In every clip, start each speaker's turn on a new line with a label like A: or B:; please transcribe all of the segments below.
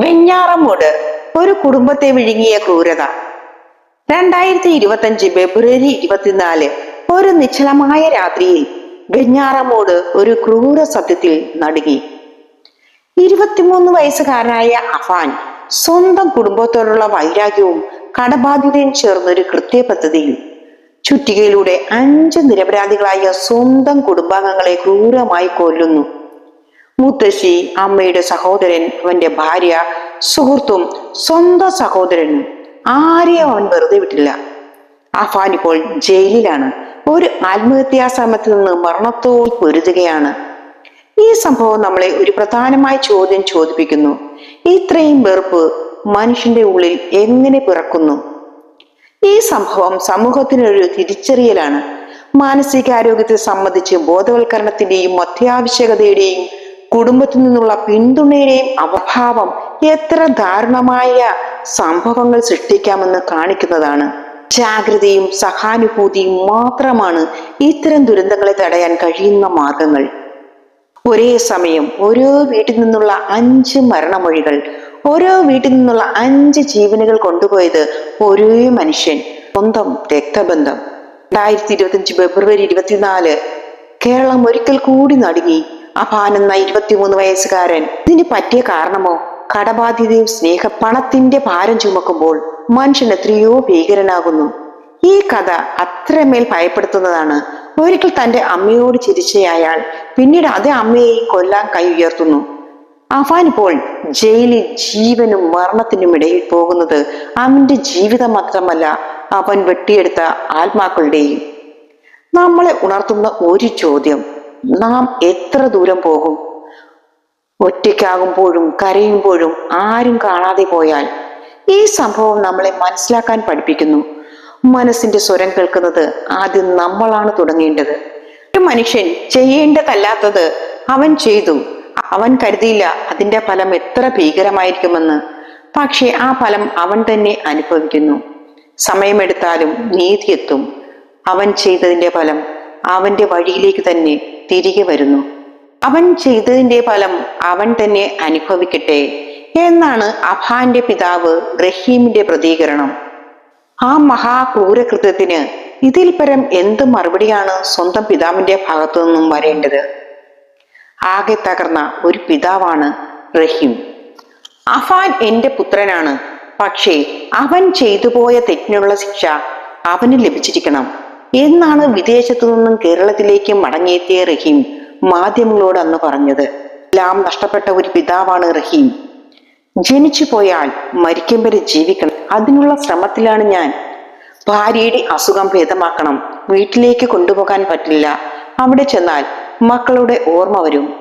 A: വെഞ്ഞാറമൂട്. ഒരു കുടുംബത്തെ വിഴുങ്ങിയ ക്രൂരത. രണ്ടായിരത്തി ഇരുപത്തഞ്ച് ഫെബ്രുവരി ഇരുപത്തിനാല് ഒരു നിശ്ചലമായ രാത്രിയിൽ വെഞ്ഞാറമൂട് ഒരു ക്രൂര സത്യത്തിൽ നടുങ്ങി. ഇരുപത്തിമൂന്ന് വയസ്സുകാരനായ അഫാൻ സ്വന്തം കുടുംബത്തോടുള്ള വൈരാഗ്യവും കടബാധ്യതയും ചേർന്നൊരു കൃത്യപദ്ധതിയിൽ ചുറ്റികയിലൂടെ അഞ്ച് നിരപരാധികളായ സ്വന്തം കുടുംബാംഗങ്ങളെ ക്രൂരമായി കൊല്ലുന്നു. മുത്തശ്ശി അമ്മയുടെ സഹോദരൻ അവന്റെ ഭാര്യ സുഹൃത്തും സ്വന്തം സഹോദരനും ആരെയും അവൻ വെറുതെ വിട്ടില്ല. അഫാൻ ഇപ്പോൾ ജയിലിലാണ്. ഒരു ആത്മഹത്യാ ശ്രമത്തിൽ നിന്ന് മരണത്തോട് പൊരുതുകയാണ്. ഈ സംഭവം നമ്മളെ ഒരു പ്രധാനമായ ചോദ്യം ചോദിപ്പിക്കുന്നു. ഇത്രയും വെറുപ്പ് മനുഷ്യന്റെ ഉള്ളിൽ എങ്ങനെ പിറക്കുന്നു? ഈ സംഭവം സമൂഹത്തിനൊരു തിരിച്ചറിയലാണ്. മാനസികാരോഗ്യത്തെ സംബന്ധിച്ച് ബോധവൽക്കരണത്തിന്റെയും അത്യാവശ്യകതയുടെയും കുടുംബത്തിൽ നിന്നുള്ള പിന്തുണയുടെയും അഭാവം എത്ര ദാരുണമായ സംഭവങ്ങൾ സൃഷ്ടിക്കാമെന്ന് കാണിക്കുന്നതാണ്. ജാഗ്രതയും സഹാനുഭൂതിയും മാത്രമാണ് ഇത്തരം ദുരന്തങ്ങളെ തടയാൻ കഴിയുന്ന മാർഗങ്ങൾ. ഒരേ സമയം ഓരോ വീട്ടിൽ നിന്നുള്ള അഞ്ച് മരണമൊഴികൾ ഓരോ വീട്ടിൽ നിന്നുള്ള അഞ്ച് ജീവനുകൾ കൊണ്ടുപോയത് ഒരേ മനുഷ്യൻ സ്വന്തം രക്തബന്ധം. രണ്ടായിരത്തി ഫെബ്രുവരി ഇരുപത്തിനാല് കേരളം ഒരിക്കൽ കൂടി നടുങ്ങി. അപാൻ എന്ന ഇരുപത്തിമൂന്ന് വയസ്സുകാരൻ. ഇതിന് പറ്റിയ കാരണമോ? കടബാധ്യതയും സ്നേഹ പണത്തിന്റെ ഭാരം ചുമക്കുമ്പോൾ മനുഷ്യൻ എത്രയോ ഭീകരനാകുന്നു. ഈ കഥ അത്രമേൽ ഭയപ്പെടുത്തുന്നതാണ്. ഒരിക്കൽ തന്റെ അമ്മയോട് ചിരിച്ച അയാൾ പിന്നീട് അതേ അമ്മയെ കൊല്ലാൻ കൈ ഉയർത്തുന്നു. അഫാൻ ഇപ്പോൾ ജയിലിൽ ജീവനും മരണത്തിനും ഇടയിൽ പോകുന്നത് അവന്റെ ജീവിതം മാത്രമല്ല അവൻ വെട്ടിയെടുത്ത ആത്മാക്കളുടെയും. നമ്മളെ ഉണർത്തുന്ന ഒരു ചോദ്യം. നാം എത്ര ദൂരം പോകും? ഒറ്റയ്ക്കാകുമ്പോഴും കരയുമ്പോഴും ആരും കാണാതെ പോയാൽ ഈ സംഭവം നമ്മളെ മനസ്സിലാക്കാൻ പഠിപ്പിക്കുന്നു. മനസ്സിന്റെ സ്വരം കേൾക്കുന്നത് ആദ്യം നമ്മളാണ് തുടങ്ങേണ്ടത്. ഒരു മനുഷ്യൻ ചെയ്യേണ്ടതല്ലാത്തത് അവൻ ചെയ്തു. അവൻ കരുതിയില്ല അതിന്റെ ഫലം എത്ര ഭീകരമായിരിക്കുമെന്ന്. പക്ഷേ ആ ഫലം അവൻ തന്നെ അനുഭവിക്കുന്നു. സമയമെടുത്താലും നീതി എത്തും. അവൻ ചെയ്തതിന്റെ ഫലം അവന്റെ വഴിയിലേക്ക് തന്നെ തിരികെ വരുന്നു. അവൻ ചെയ്തതിന്റെ ഫലം അവൻ തന്നെ അനുഭവിക്കട്ടെ എന്നാണ് അഫാന്റെ പിതാവ് റഹീമിന്റെ പ്രതികരണം. ആ മഹാക്രൂരകൃത്യത്തിന് ഇതിൽ പരം എന്ത് മറുപടിയാണ് സ്വന്തം പിതാവിന്റെ ഭാഗത്തു നിന്നും വരേണ്ടത്? ആകെ തകർന്ന ഒരു പിതാവാണ് റഹീം. അഫാൻ എന്റെ പുത്രനാണ്. പക്ഷേ അവൻ ചെയ്തു പോയ തെറ്റിനുള്ള ശിക്ഷ അവന് ലഭിച്ചിരിക്കണം. എന്നാണ് വിദേശത്തു നിന്നും കേരളത്തിലേക്ക് മടങ്ങിയെത്തിയ റഹീം മാധ്യമങ്ങളോട് അന്ന് പറഞ്ഞത്. എല്ലാം നഷ്ടപ്പെട്ട ഒരു പിതാവാണ് റഹീം. ജനിച്ചു പോയാൽ മരിക്കും വരെ ജീവിക്കണം. അതിനുള്ള ശ്രമത്തിലാണ് ഞാൻ. ഭാര്യയുടെ അസുഖം ഭേദമാക്കണം. വീട്ടിലേക്ക് കൊണ്ടുപോകാൻ പറ്റില്ല. അവിടെ ചെന്നാൽ മക്കളുടെ ഓർമ്മ വരും.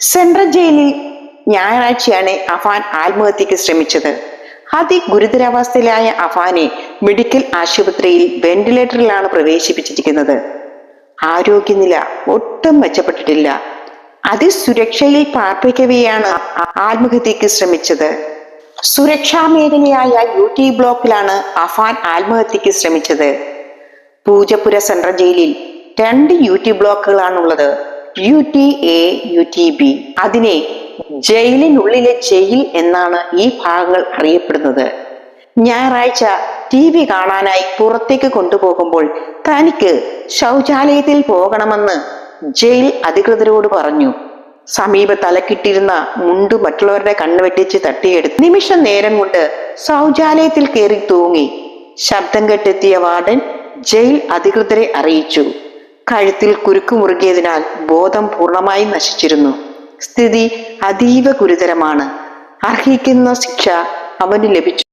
A: സെൻട്രൽ ജയിലിൽ ഞായറാഴ്ചയാണ് അഫാൻ ആത്മഹത്യക്ക് ശ്രമിച്ചത്. അതിഗുരുതരാവസ്ഥയിലായ അഫാനെ മെഡിക്കൽ ആശുപത്രിയിൽ വെന്റിലേറ്ററിലാണ് പ്രവേശിപ്പിച്ചിരിക്കുന്നത്. ആരോഗ്യനില ഒട്ടും മെച്ചപ്പെട്ടിട്ടില്ല. അതിസുരക്ഷയിൽ പാർപ്പിക്കവെയാണ് ആത്മഹത്യക്ക് ശ്രമിച്ചത്. സുരക്ഷാ മേഖലയായ യു ടി ബ്ലോക്കിലാണ് അഫാൻ ആത്മഹത്യക്ക് ശ്രമിച്ചത്. പൂജപുര സെൻട്രൽ ജയിലിൽ രണ്ട് U T ബ്ലോക്കുകളാണുള്ളത്. U T A U T B. അതിനെ ജയിലിനുള്ളിലെ ജയിൽ എന്നാണ് ഈ ഭാഗങ്ങൾ അറിയപ്പെടുന്നത്. ഞായറാഴ്ച ടി വി കാണാനായി പുറത്തേക്ക് കൊണ്ടുപോകുമ്പോൾ തനിക്ക് ശൗചാലയത്തിൽ പോകണമെന്ന് ജയിൽ അധികൃതരോട് പറഞ്ഞു. സമീപ തലക്കിട്ടിരുന്ന മുണ്ടു മറ്റുള്ളവരുടെ കണ്ണുവെട്ടിച്ച് തട്ടിയെടുത്ത് നിമിഷ നേരം കൊണ്ട് ശൗചാലയത്തിൽ കയറി തൂങ്ങി. ശബ്ദം കെട്ടെത്തിയ വാർഡൻ ജയിൽ അധികൃതരെ അറിയിച്ചു. കഴുത്തിൽ കുരുക്ക് മുറുകിയതിനാൽ ബോധം പൂർണമായി നശിച്ചിരുന്നു. സ്ഥിതി അതീവ ഗുരുതരമാണ്. അർഹിക്കുന്ന ശിക്ഷ അവന് ലഭിച്ചു.